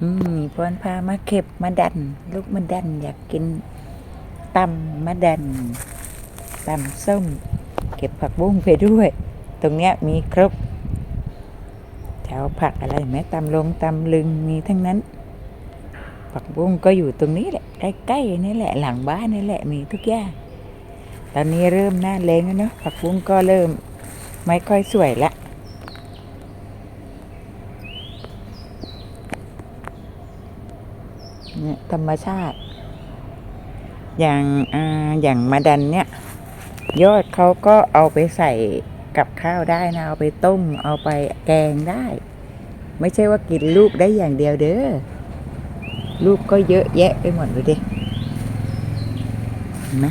อืมพรพามาเก็บมาดัน ลูกมาดัน อยากกินตำมาดันตำส้ม เก็บผักบุ้งไปด้วย ตรงเนี้ยมีครบแถวผักอะไรไหมตำลงตำลึงมีทั้งนั้น ผักบุ้งก็อยู่ตรงนี้แหละใกล้ๆนี่แหละหลังบ้านนี่แหละมีทุกอย่างตอนนี้เริ่มหน้าแล้งแล้วเนาะผักบุ้งก็เริ่มไม่ค่อยสวยละ เนี่ยธรรมชาติ อย่างออย่างมาดันเนี่ย ยอดเขาก็เอาไปใส่กับข้าวได้นะ เอาไปต้ม เอาไปแกงได้ ไม่ใช่ว่ากินลูกได้อย่างเดียวเด้อลูกก็เยอะแยะไปหมดเลยดิเห็นไหม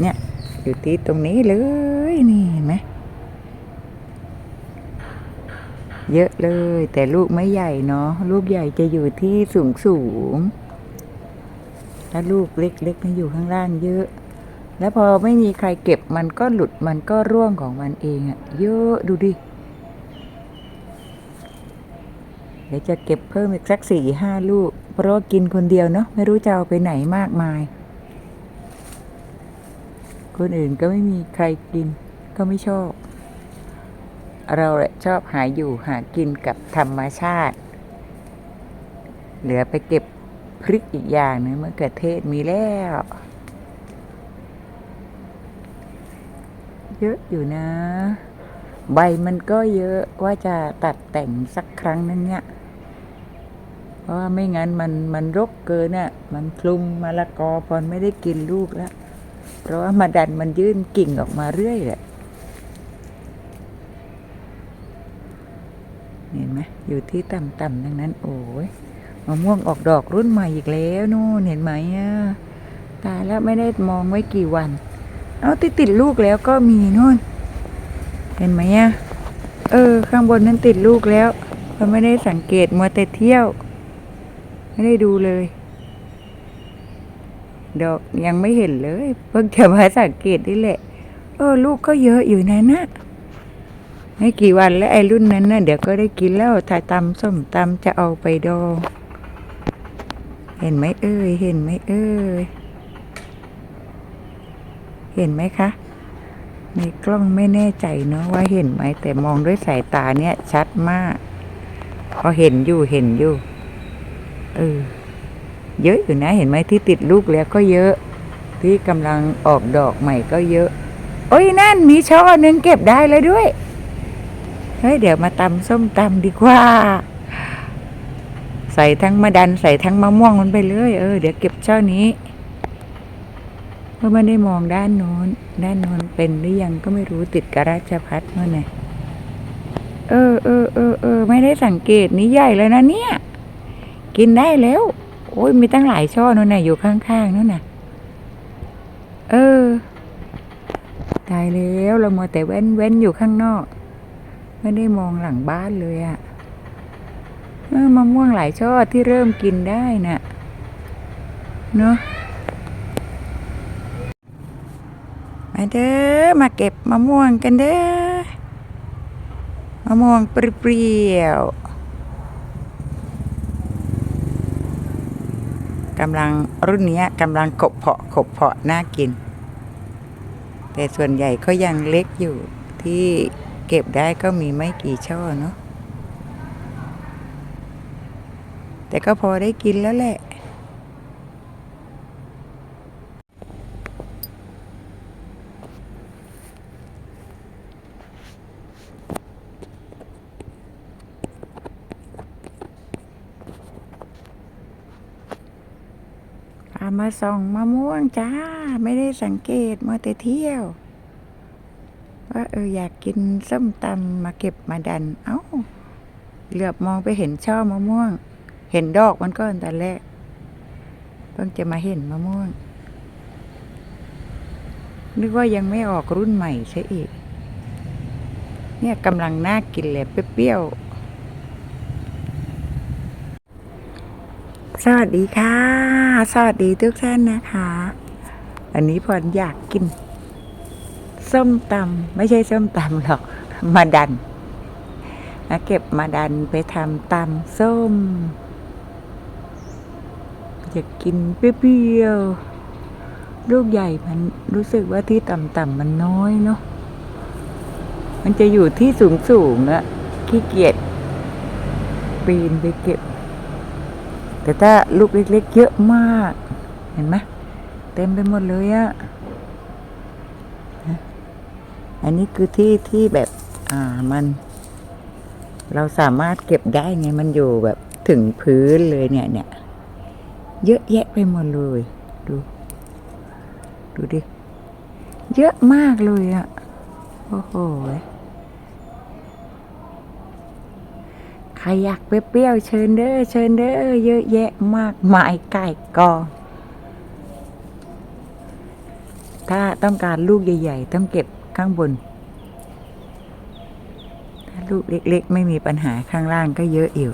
เนี่ยอยู่ที่ตรงนี้เลยนี่เห็นไหม เยอะเลย แต่ลูกไม่ใหญ่เนาะลูกใหญ่จะอยู่ที่สูงสูงๆถ้าลูกเล็กๆนี่อยู่ข้างล่างเยอะ แล้วพอไม่มีใครเก็บมันก็หลุดมันก็ร่วงของมันเองอะเยอะดูดิเดี๋ยวจะเก็บเพิ่มอีกสักสี่ห้าลูก เพราะกินคนเดียวเนาะไม่รู้จะเอาไปไหนมากมาย คนอื่นก็ไม่มีใครกินก็ไม่ชอบ เราแหละชอบหาอยู่หากินกับธรรมชาติ เหลือไปเก็บพริกอีกอย่างนึงมะเขือเทศมีแล้ว เยอะอยู่นะ ใบมันก็เยอะว่าจะตัดแต่งสักครั้งนึงเนี่ยเพราะว่าไม่งั้นมันมันรกเกินอะ มันคลุมมะละกอพอนไม่ได้กินลูกแล้ว เพราะว่ามาดันมันยื่นกิ่งออกมาเรื่อยแหละ เห็ นไหมอยู่ที่ต่ำๆดังนั้น โอ้ยมะม่วงออกดอกรุ่นใหม่อีกแล้วนู่นเห็นไหมอะตายแล้วไม่ได้มองไว้กี่วัน เอาติดติดลูกแล้วก็มีนู่น เห็นไหมอะเออ ข้างบนนั้นติดลูกแล้วเราไม่ได้สังเกตมัวแต่เที่ยว ไม่ได้ดูเลย ดอกยังไม่เห็นเลย เพิ่งจะมาสังเกตนี่แหละ เออ ลูกก็เยอะอยู่นะนะ ไม่กี่วันแล้วไอ้รุ่นนั้นนะเดี๋ยวก็ได้กินแล้วถ้าตำส้มตำจะเอาไปดองเห็นไหมเอ้ย เห็นไหมเอ้ย เห็นไหมคะในกล้องไม่แน่ใจเนาะว่าเห็นไหม แต่มองด้วยสายตาเนี่ย ชัดมากพอเห็นอยู่เห็นอยู่ เออ เยอะอยู่นะ เห็นไหมที่ติดลูกแล้วก็เยอะ ที่กำลังออกดอกใหม่ก็เยอะ โอ้ยนั่นมีช่อหนึ่งเก็บได้เลยด้วย เฮ้ยเดี๋ยวมาตำส้มตำดีกว่า ใส่ทั้งมะดันใส่ทั้งมะม่วงมันไปเลยเออเดี๋ยวเก็บช่อนี้เพราะไม่ได้มองด้านโน้น ด้านโน้นเป็นหรือยังก็ไม่รู้ติดกบราชพัฒเมื่อไหร่เออเออเออเออไม่ได้สังเกตนี่ใหญ่เลยนะเนี่ย กินได้แล้ว โอ้ยมีตั้งหลายช่อนู่นน่ะอยู่ข้างๆนู่นน่ะ เออตายแล้วเรามัวแต่เว้นเว้นอยู่ข้างนอก ไม่ได้มองหลังบ้านเลยอะเออมะม่วงหลายช่อที่เริ่มกินได้น่ะเนาะมาเด้อมาเก็บมะม่วงกันเด้อมะม่วงเปรี้ยวกำลังรุ่นนี้กำลังขบเพาะขบเพาะน่ากิน แต่ส่วนใหญ่ก็ยังเล็กอยู่ที่ เก็บได้ก็มีไม่กี่ช่อเนาะแต่ก็พอได้กินแล้วแหละ มาส่องมะม่วงจ้า ไม่ได้สังเกตมาแต่เที่ยว ว่าเอออยากกินส้มตำมาเก็บมาดัน เอ้า เหลือบมองไปเห็นช่อมะม่วง เห็นดอกมันก็ตอนแรก เพิ่งจะมาเห็นมะม่วง นึกว่ายังไม่ออกรุ่นใหม่ใช่อีก เนี่ยกำลังน่ากินเลยเปรี้ยวๆสวัสดีค่ะ สวัสดีทุกท่านนะคะ อันนี้พรอยากกิน ส้มตำไม่ใช่ส้มตำหรอก มาดันมาเก็บมาดันไปทำตำส้มจะกินเปรี้ยวๆลูกใหญ่มันรู้สึกว่าที่ต่ำๆมันน้อยเนาะมันจะอยู่ที่สูงๆอะขี้เกียจปีนไปเก็บ แต่ถ้าลูกเล็กๆเยอะมาก เห็นไหมเต็มไปหมดเลยอะ อันนี้คือที่ที่แบบอ่ามัน เราสามารถเก็บได้ไงมันอยู่แบบถึงพื้นเลยเนี่ยเนี่ยเยอะแยะไปหมดเลย ดู ดูดิ เยอะมากเลยอะโอ้โหใครอยากเปรี้ยวเชิญเด้อเชิญเด้อเยอะแยะมากมายไก่กองถ้าต้องการลูกใหญ่ ๆ ต้องเก็บ ข้างบนถ้าลูกเล็ก ๆ ไม่มีปัญหาข้างล่างก็เยอะอยู่